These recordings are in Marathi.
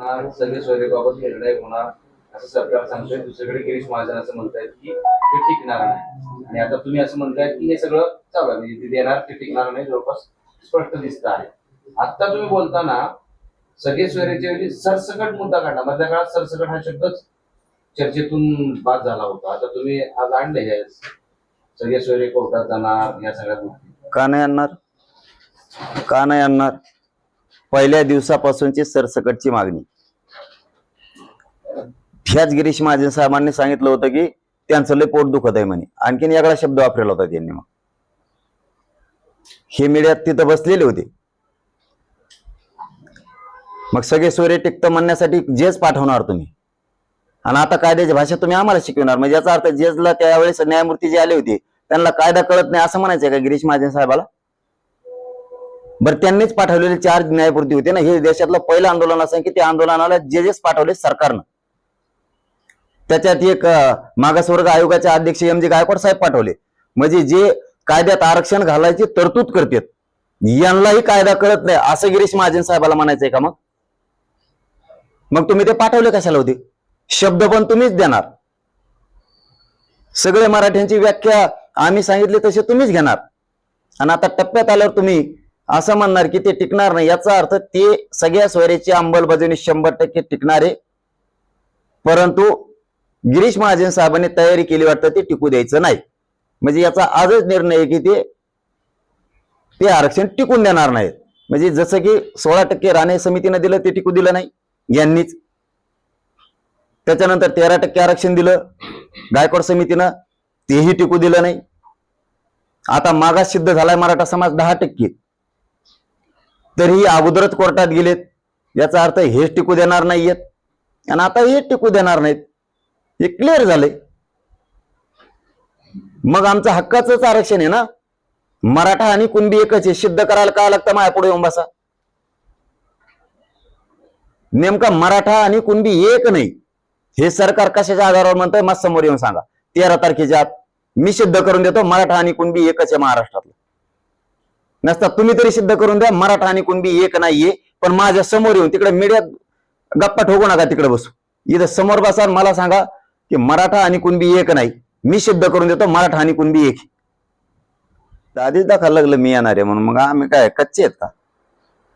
होणार, सगळे सोयरेबाबत निर्णय होणार. असं सरकार सांगतोय दुसरीकडे गिरीश महाजन असं म्हणतायत की ते टिकणार नाही. आणि आता तुम्ही असं म्हणताय की हे सगळं चालू आहे. म्हणजे ते देणार ते टिकणार नाही जवळपास स्पष्ट दिसत आहे. आता तुम्ही बोलताना सगळे सोयरेच्या ऐवजी सरसकट मुद्दा काढला. मधल्या काळात सरसकट हा शब्दच चर्चेतून बाद झाला होता. आता तुम्ही आज आणले सगळे सोयरे कोर्टात जाणार या सगळ्या गोष्टी. का नाही आणणार? का नाही आणणार? पहिल्या दिवसापासूनची सरसकटची मागणी. ह्याच गिरीश महाजन साहेबांनी सांगितलं होतं की त्यांचं लय पोट दुखत आहे म्हणे. आणखीन याकडा शब्द वापरला होता त्यांनी मग. हे मीडियात तिथं बसलेले होते. मग सगळे सोयरे टिकत म्हणण्यासाठी जेज पाठवणार तुम्ही. आणि आता कायद्याची भाषा तुम्ही आम्हाला शिकवणार. म्हणजे याचा अर्थ जेजला त्यावेळेस न्यायमूर्ती जे आले होते त्यांना कायदा कळत नाही असं म्हणायचं का गिरीश महाजन साहेबाला? बरं त्यांनीच पाठवलेले चार न्यायपूर्ती होते ना. हे देशातलं पहिलं आंदोलन असं की त्या आंदोलनाला जे जेच पाठवले सरकारनं. त्याच्यात एक मागासवर्ग आयोगाचे अध्यक्ष एम जे गायकवाड साहेब पाठवले. म्हणजे जे कायद्यात आरक्षण घालायची तरतूद करतात यांनाही कायदा कळत नाही. असं गिरीश महाजन साहेबाला म्हणायचंय का मग? मग तुम्ही ते पाठवले कशाला होते? शब्द पण तुम्हीच देणार. सगळे मराठ्यांची व्याख्या आम्ही सांगितली तसे तुम्हीच घेणार. आणि आता टप्प्यात आल्यावर तुम्ही असं म्हणणार की ते टिकणार नाही. याचा अर्थ ते सगळ्या स्वरेची अंमलबजावणी शंभर टक्के टिकणार. आहे परंतु गिरीश महाजन साहेबांनी तयारी केली वाटतं ते टिकू द्यायचं नाही. म्हणजे याचा आजच निर्णय आहे की ते ते आरक्षण टिकून देणार नाहीत. म्हणजे जसं की सोळा टक्के राणे समितीनं दिलं ते टिकू दिलं नाही. यांनीच. त्याच्यानंतर तेरा टक्के आरक्षण दिलं. गायकवाड समितीनं तेही टिकू दिलं नाही. आता मागास सिद्ध झालाय मराठा समाज दहा टक्के. तरीही अगोदरच कोर्टात गेलेत. याचा अर्थ हेच टिकू देणार नाहीयेत. आणि आता हेच टिकू देणार नाहीत. हे क्लिअर झाले मग आमचं हक्काचंच आरक्षण आहे ना? मराठा आणि कुणबी एकच आहे. सिद्ध करायला काय लागतं माया पुढे येऊन बसा? नेमका मराठा आणि कुणबी एक नाही. हे सरकार कशाच्या आधारावर म्हणतंय? मग समोर येऊन सांगा. तेरा तारखेच्या आत मी सिद्ध करून देतो मराठा आणि कुणबी एकच आहे महाराष्ट्रातलं. नसता तुम्ही तरी सिद्ध करून द्या मराठा आणि कुणबी एक नाहीये. पण माझ्यासमोर येऊन तिकडे मीडियात गप्पा ठोकू नका तिकडे बसू. इथं समोर बसा मला सांगा की मराठा आणि कुणबी एक नाही. मी सिद्ध करून देतो मराठा आणि कुणबी एक. तर आधीच दाखवायला लागलं मी येणार आहे म्हणून. मग आम्ही काय कच्चे आहेत का?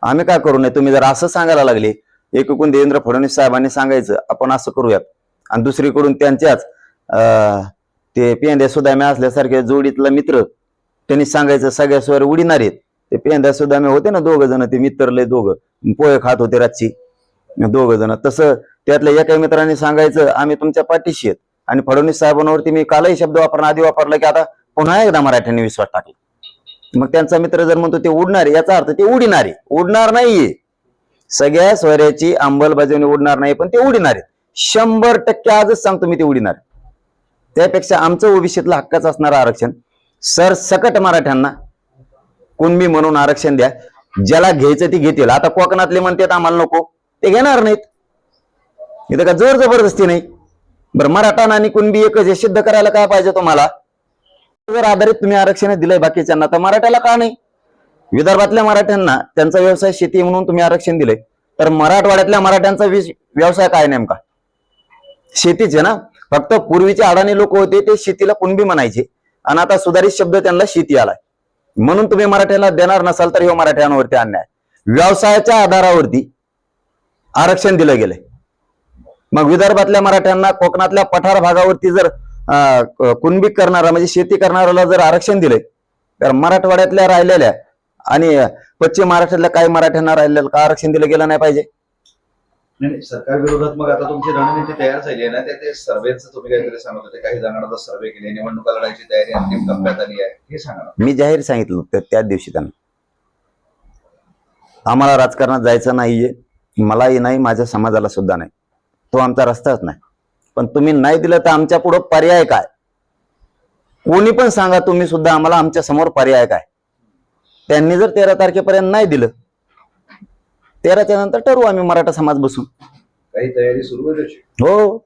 आम्ही काय करू नये? तुम्ही जर असं सांगायला लागले एकूण देवेंद्र फडणवीस साहेबांनी सांगायचं आपण असं करूयात. आणि दुसरीकडून त्यांच्याच अं, ते सुद्धा सुदाम्या असल्यासारख्या जोडीतला मित्र त्यांनी सांगायचं सगळ्या स्वर उडीणार आहेत. ते पेंद्या आम्ही होते ना दोघ जण ते मित्रले दोघं. पोहे खात होते रातची. दोघ जण. तसं त्यातल्या एका मित्राने सांगायचं आम्ही तुमच्या पाठीशी आहेत. आणि फडणवीस साहेबांवरती मी कालही शब्द वापरणं आधी वापरला की आता पुन्हा एकदा मराठ्यांनी विश्वास टाकला. मग त्यांचा मित्र जर म्हणतो ते उडणार याचा अर्थ ते उडीणार उडणार नाहीये. सगळ्या स्वऱ्याची अंमलबजावणी उडणार नाही पण ते उडणार आहेत. शंभर टक्के आजच सांगतो मी ते उडणार त्यापेक्षा आमचं ओबीसीतलं हक्काचं असणारं आरक्षण. सर सकट मराठ्यांना कुणबी म्हणून आरक्षण द्या. ज्याला घ्यायचं ते घेतील. आता कोकणातले म्हणतात आम्हाला नको. ते घेणार नाहीत. इथं का जोर जबरदस्ती नाही? बरं मराठा आणि कुणबी एकच हे सिद्ध करायला काय पाहिजे तुम्हाला? जर आधारित तुम्ही आरक्षण दिलंय बाकीच्यांना तर मराठ्याला का नाही? विदर्भातल्या मराठ्यांना त्यांचा व्यवसाय शेती म्हणून तुम्ही आरक्षण दिलंय. तर मराठवाड्यातल्या मराठ्यांचा व्यवसाय काय नेमका? शेतीच आहे ना? फक्त पूर्वीचे अडाणी लोक होते ते शेतीला कुणबी म्हणायचे. आणि आता सुधारित शब्द त्यांना शेती आलाय. म्हणून तुम्ही मराठ्याला देणार नसाल तर हे मराठ्यांवरती अन्याय. व्यवसायाच्या आधारावरती आरक्षण दिलं गेलंय. मग विदर्भातल्या मराठ्यांना कोकणातल्या पठार भागावरती जर अं, कुणबी करणारा म्हणजे शेती करणाऱ्याला जर आरक्षण दिलंय तर मराठवाड्यातल्या राहिलेल्या आणि पश्चिम महाराष्ट्रातल्या काही मराठ्यांना राहिलेलं का आरक्षण दिलं गेलं नाही पाहिजे? नाही सरकार विरोधात मग आता तुमची रणनीती तयार झाली आहे ना त्या ते सर्वेचं तुम्ही काहीतरी सांगत होते काही जणांना सर्वे केले निवडणुका लढायची तयारी अंतिम टप्प्यात आली आहे हे सांगा मी जाहीर सांगितलं तर त्याच दिवशी त्यांना. आम्हाला राजकारणात जायचं नाहीये मलाही नाही माझ्या समाजाला सुद्धा नाही. तो आमचा रस्ताच नाही. पण तुम्ही नाही दिलं तर आमच्या पुढं पर्याय काय? कोणी पण सांगा तुम्ही सुद्धा आम्हाला आमच्यासमोर पर्याय काय? त्यांनी जर तेरा तारखेपर्यंत नाही दिलं तेराच्या नंतर ठरवू आम्ही मराठा समाज बसून. काही तयारी सुरू आहे त्याची? हो.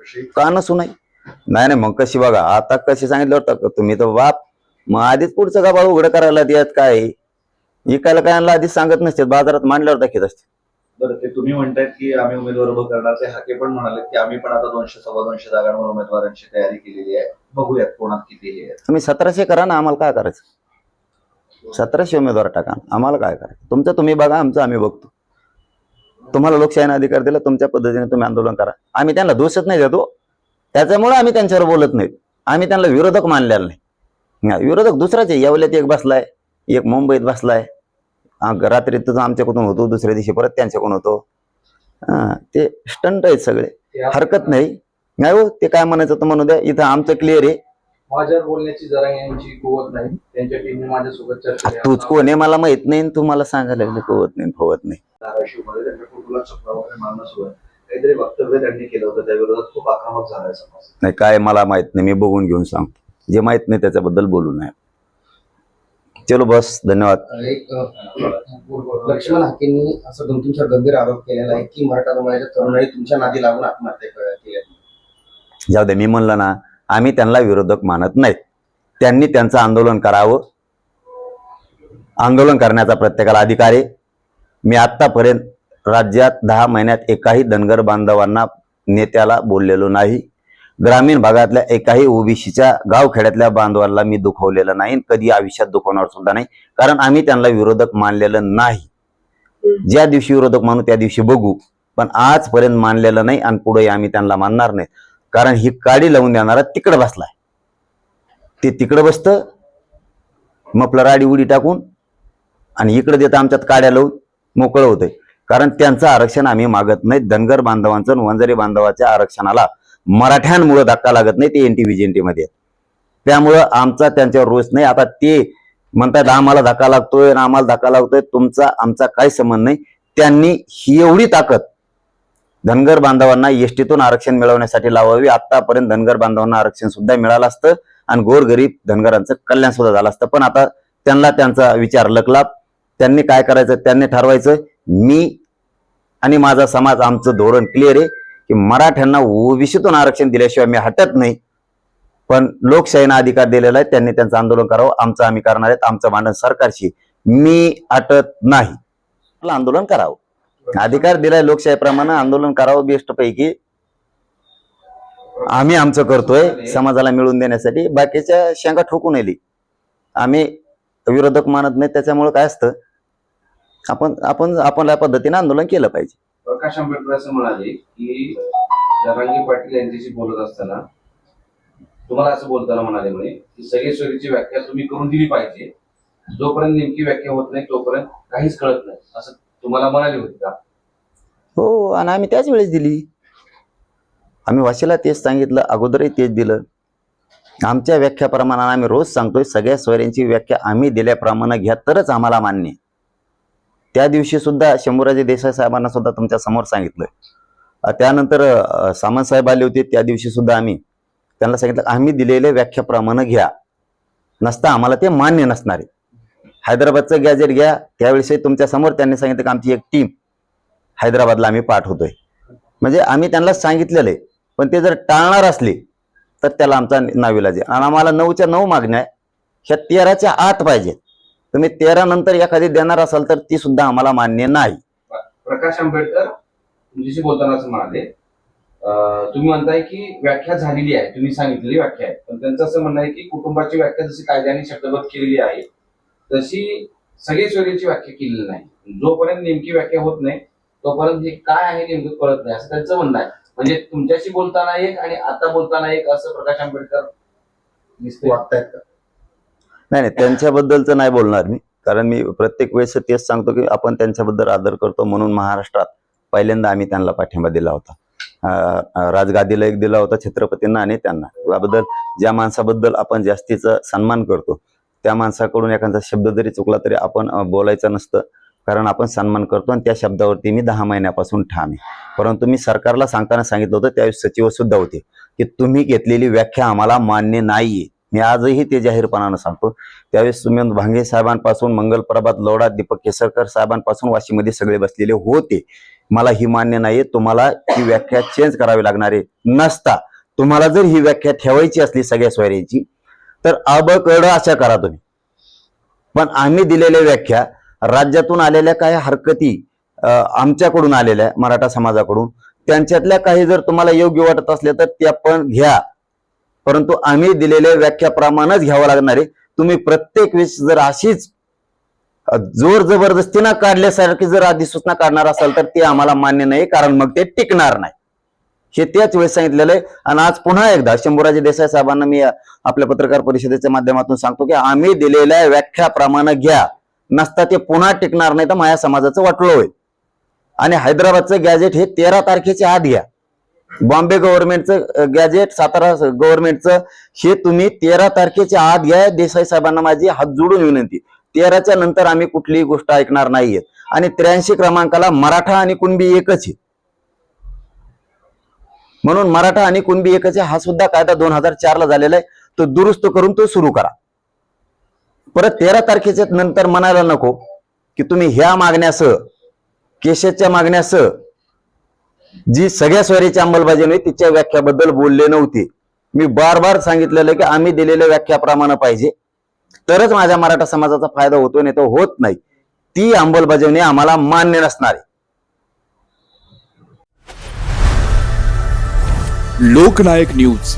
कशी? का नसू नाही नाही नाही मग कशी बघा. आता कशी सांगितलं होतं तुम्ही तर बाप मग आधीच पुढचं गाबाळ उघडं करायला देत काय? इकायला काय आणलं आधीच सांगत नसते. बाजारात मांडल्यावर दाखवत असते. बरं ते तुम्ही म्हणतायत की आम्ही उमेदवार उभं करणार. ते हाके पण म्हणाले की आम्ही पण आता दोनशे सव्वा दोनशे जागांवर उमेदवारांची तयारी केलेली आहे. बघूयात कोणात किती हे आहे तुम्ही सतराशे करा ना आम्हाला काय करायचं? सतराशे उमेदवार टाका. आम्हाला काय करायचं? तुमचं तुम्ही बघा आमचं आम्ही बघतो. तुम्हाला लोकशाहीने अधिकार दिला तुमच्या पद्धतीने तुम्ही आंदोलन करा. आम्ही त्यांना दोषच नाही देतो. त्याच्यामुळे आम्ही त्यांच्यावर बोलत नाही आम्ही त्यांना विरोधक मानलेला नाही. विरोधक दुसराच आहे येवल्यात एक बसलाय एक मुंबईत बसलाय. रात्री तुझं आमच्याकडून होतो दुसऱ्या दिवशी परत त्यांच्याकडून होतो. ते स्टंट आहेत सगळे. हरकत नाही. नाही हो ते काय म्हणायचं तर म्हणू द्या इथं आमचं क्लिअर आहे. माझ्यावर बोलण्याची जरा यांची कुवत नाही. त्यांच्या टीमने माझ्यासोबत चर्चा केली. तूच कोण आहे? मला माहीत नाही आणि तू मला सांगायला लागले पोहत नाही पोहत नाही. धाराशिवमध्ये त्यांच्या कुटुंबाला चक्रा वगैरे मारणं सुरू आहे. काहीतरी वक्तव्य त्यांनी केलं होतं त्या विरोधात खूप आक्रमक झालाय समाज. नाही काय मला माहीत नाही मी बघून घेऊन सांगतो. जे माहीत नाही त्याच्याबद्दल बोलू नये. चलो बस धन्यवाद. एक अ, लक्ष्मण हाकेंनी असं दोन तीन चार गंभीर आरोप केलेला आहे की मराठा समाजाच्या तरुणाई तुमच्या नादी लागून आत्महत्या केल्या जाऊ दे मी म्हणलं ना आम्ही त्यांना विरोधक मानत नाहीत. त्यांनी त्यांचं आंदोलन करावं. आंदोलन करण्याचा प्रत्येकाला अधिकार आहे. मी आत्तापर्यंत राज्यात दहा महिन्यात एकाही धनगर बांधवांना नेत्याला बोललेलो नाही. ग्रामीण भागातल्या एकाही ओबीसीच्या गावखेड्यातल्या बांधवांना मी दुखवलेलं नाही कधी आयुष्यात दुखवणार सुद्धा नाही. कारण आम्ही त्यांना विरोधक मानलेलं नाही. ज्या दिवशी विरोधक मानू त्या दिवशी बघू. पण आजपर्यंत मानलेलं नाही आणि पुढे आम्ही त्यांना मानणार नाही कारण ही काडी लावून देणारा तिकडं बसलाय. ते तिकडं बसतं मग राडी उडी टाकून आणि इकडं देतं आमच्यात काड्या लावून मोकळं होतंय. कारण त्यांचं आरक्षण आम्ही मागत नाही धनगर बांधवांचं आणि वंजारी बांधवाच्या आरक्षणाला मराठ्यांमुळं धक्का लागत नाही ते एन टी व्हीजेंटी मध्ये. त्यामुळं आमचा त्यांच्यावर रोष नाही. आता ते म्हणतात आम्हाला धक्का लागतोय आणि आम्हाला धक्का लागतोय तुमचा आमचा काही संबंध नाही. त्यांनी ही एवढी ताकद धनगर बांधवांना एसटीतून आरक्षण मिळवण्यासाठी लावावी. आतापर्यंत धनगर बांधवांना आरक्षण सुद्धा मिळालं असतं आणि गोरगरीब धनगरांचं कल्याण सुद्धा झालं असतं. पण आता त्यांना त्यांचा विचार लकला त्यांनी काय करायचं? त्यांनी ठरवायचं मी आणि माझा समाज आमचं धोरण क्लिअर आहे की मराठ्यांना ओबीसीतून आरक्षण दिल्याशिवाय मी हटत नाही. पण लोकशाहीनं अधिकार दिलेला आहे. त्यांनी त्यांचं आंदोलन करावं. आमचं आम्ही करणार आहेत. आमचं भांडण सरकारशी. मी हटत नाही. आंदोलन करावं. अधिकार दिलाय लोकशाहीप्रमाणे आंदोलन करावं बेस्ट पैकी आम्ही आमचं करतोय समाजाला मिळवून देण्यासाठी. बाकीच्या शेंगा ठोकून येली आम्ही विरोधक मानत नाही त्याच्यामुळे काय असतं? आपण आपण आपण या पद्धतीने आंदोलन केलं पाहिजे. प्रकाश आंबेडकर असं म्हणाले की जरांगी पाटील यांच्याशी बोलत असताना तुम्हाला असं बोलताना म्हणाले म्हणे की सगळे सोयीची व्याख्या तुम्ही करून दिली पाहिजे. जोपर्यंत नेमकी व्याख्या होत नाही तोपर्यंत काहीच कळत नाही. असं तुम्हाला म्हणाले होते का? हो आणि आम्ही त्याच वेळेस दिली. आम्ही वाशीला तेच सांगितलं अगोदरही तेच दिलं. आमच्या व्याख्याप्रमाणे आम्ही रोज सांगतोय सगळ्या स्वरांची व्याख्या आम्ही दिल्याप्रमाणे घ्या तरच आम्हाला मान्य आहे. त्या दिवशी सुद्धा शंभूराजे देसाई साहेबांना सुद्धा तुमच्यासमोर सांगितलं. त्यानंतर सामंत साहेब आले होते त्या दिवशी सुद्धा आम्ही त्यांना सांगितलं आम्ही दिलेल्या व्याख्याप्रमाणे घ्या. नसता आम्हाला ते मान्य नसणार आहे. हैदराबादचं गॅजेट घ्या त्यावेळेसही तुमच्यासमोर त्यांनी सांगितलं की आमची एक टीम हैदराबादला आम्ही पाठवतोय म्हणजे आम्ही त्यांना सांगितलेलं आहे. पण ते जर टाळणार असले तर त्याला आमचा नाविलाज आहे. आणि आम्हाला नऊच्या नऊ मागण्या ह्या तेराच्या आत पाहिजेत तुम्ही तेरा नंतर एखादी देणार असाल तर ती सुद्धा आम्हाला मान्य नाही. प्रकाश आंबेडकर तुमच्याशी बोलताना असं म्हणाले. तुम्ही म्हणताय की व्याख्या झालेली आहे. तुम्ही सांगितलेली व्याख्या आहे. पण त्यांचं असं म्हणणं आहे की कुटुंबाची व्याख्या जशी कायद्याने शब्दबद्ध केलेली आहे तशी सगळी सोयरीची व्याख्या केलेली नाही. जोपर्यंत नेमकी व्याख्या होत नाही तोपर्यंत हे काय आहे नेमकं कळत नाही. असं त्यांचं म्हणणं आहे. म्हणजे तुमच्याशी बोलताना एक आणि आता बोलताना एक असं प्रकाश आंबेडकर दिसते वाटतायत का? नाही नाही त्यांच्याबद्दलचं नाही बोलणार मी. कारण मी प्रत्येक वेळेस तेच सांगतो की आपण त्यांच्याबद्दल आदर करतो म्हणून महाराष्ट्रात पहिल्यांदा आम्ही त्यांना पाठिंबा दिला होता. राजगादीला एक दिला होता छत्रपतींना आणि त्यांना. याबद्दल ज्या माणसाबद्दल आपण जास्तीचा सन्मान करतो त्या माणसाकडून एखादा शब्द जरी चुकला तरी आपण बोलायचं नसतं. कारण आपण सन्मान करतो आणि त्या शब्दावरती मी दहा महिन्यापासून ठाम आहे. परंतु मी सरकारला सांगताना सांगितलं होतं त्यावेळी सचिव सुद्धा होते की तुम्ही घेतलेली व्याख्या आम्हाला मान्य नाहीये. मी आजही ते जाहीरपणानं सांगतो. त्यावेळेस सुमंत भांगे साहेबांपासून मंगल प्रभात लोडा दीपक केसरकर साहेबांपासून वाशीमध्ये सगळे बसलेले होते. मला ही मान्य नाहीये. तुम्हाला ही व्याख्या चेंज करावी लागणार आहे नसता. तुम्हाला जर ही व्याख्या ठेवायची असली सगळ्या सोयऱ्याची तर अबकड अशा करा तुम्ही. पण आम्ही दिलेल्या व्याख्या राज्यातून आलेल्या काही हरकती अं, आमच्याकडून आलेल्या मराठा समाजाकडून. त्यांच्यातल्या काही जर तुम्हाला योग्य वाटत असल्या तर त्या पण घ्या. परंतु आम्ही दिलेल्या व्याख्याप्रमाणेच घ्यावं लागणार आहे. तुम्ही प्रत्येक वेळेस जर अशीच जोर जबरदस्तीनं काढल्यासारखी जर अधिसूचना काढणार असाल तर ते आम्हाला मान्य नाही कारण मग ते टिकणार नाही. हे त्याच वेळेस सांगितलेलं आहे. आणि आज पुन्हा एकदा शंभूराजे देसाई साहेबांना मी आपल्या पत्रकार परिषदेच्या माध्यमातून सांगतो की आम्ही दिलेल्या व्याख्याप्रमाणे घ्या. नसता ते पुन्हा टिकणार नाही तर माझ्या समाजाचं वाटलं होईल. आणि हैदराबादचं गॅजेट हे तेरा तारखेच्या आत घ्या बॉम्बे गव्हर्नमेंटचं गॅजेट सातारा गव्हर्नमेंटचं हे तुम्ही तेरा तारखेच्या आत घ्या देसाई साहेबांना माझी हात जोडून विनंती. तेराच्या नंतर आम्ही कुठलीही गोष्ट ऐकणार नाहीये. आणि त्र्याऐंशी क्रमांकाला मराठा आणि कुणबी एकच आहे. म्हणून मराठा आणि कुणबी एकच आहे हा सुद्धा कायदा दोन हजार चारला झालेला आहे. तो दुरुस्त करून तो सुरू करा. परत तेरा तारखेच्या नंतर म्हणायला नको की तुम्ही ह्या मागण्यासह केशच्या मागण्यासह जी सगळ्या स्वारीची अंमलबजावणी तिच्या व्याख्याबद्दल बोलले नव्हते. मी बार बार सांगितलेलं की आम्ही दिलेल्या व्याख्याप्रमाणे पाहिजे. तरच माझ्या मराठा समाजाचा फायदा होतो नाही तो होत नाही. ती अंमलबजावणी आम्हाला मान्य नसणार आहे. लोकनायक न्यूज.